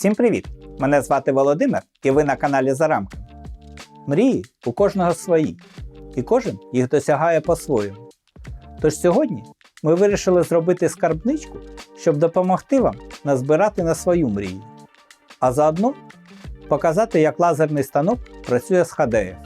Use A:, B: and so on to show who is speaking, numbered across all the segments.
A: Всім привіт! Мене звати Володимир і ви на каналі За рамками. Мрії у кожного свої, і кожен їх досягає по-своєму. Тож сьогодні ми вирішили зробити скарбничку, щоб допомогти вам назбирати на свою мрію, а заодно показати, як лазерний станок працює з HDF.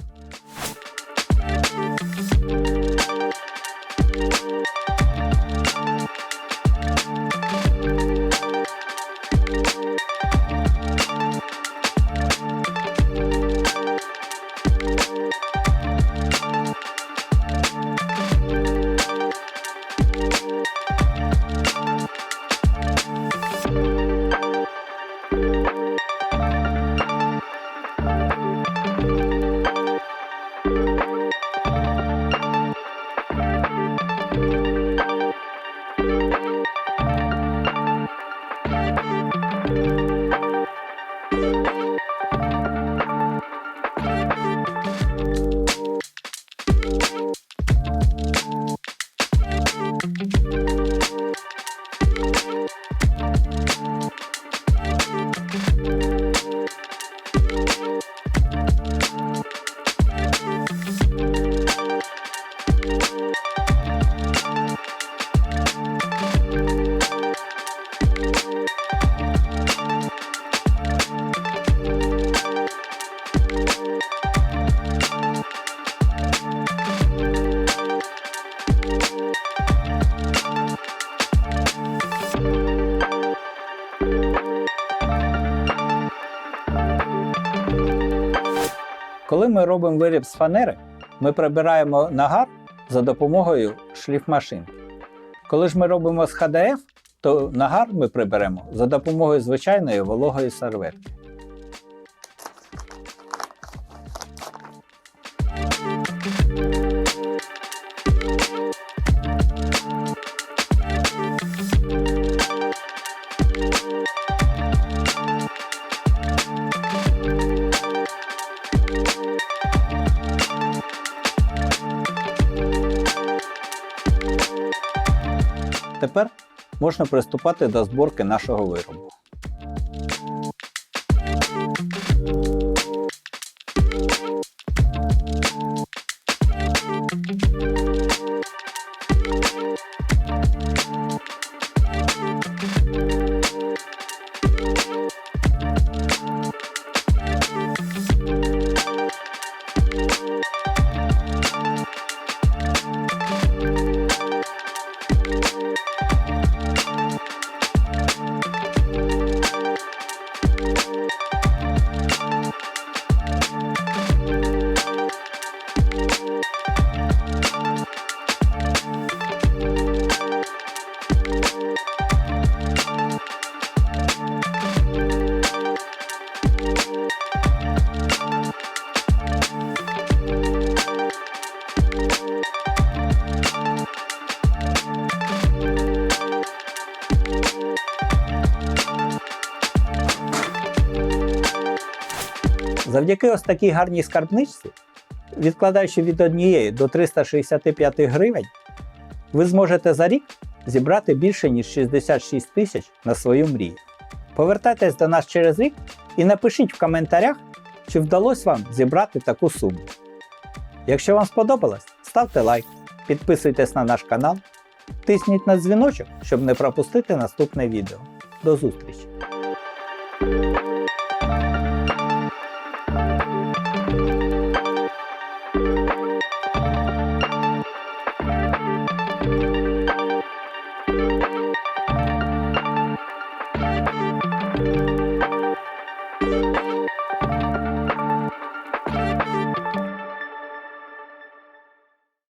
A: Коли ми робимо виріб з фанери, ми прибираємо нагар за допомогою шліфмашинки. Коли ж ми робимо з HDF, то нагар ми приберемо за допомогою звичайної вологої серветки. Тепер можна приступати до зборки нашого виробу. Завдяки ось такій гарній скарбничці, відкладаючи від 1 до 365 гривень, ви зможете за рік зібрати більше ніж 66 тисяч на свою мрію. Повертайтесь до нас через рік і напишіть в коментарях, чи вдалося вам зібрати таку суму. Якщо вам сподобалось, ставте лайк, підписуйтесь на наш канал, тисніть на дзвіночок, щоб не пропустити наступне відео. До зустрічі!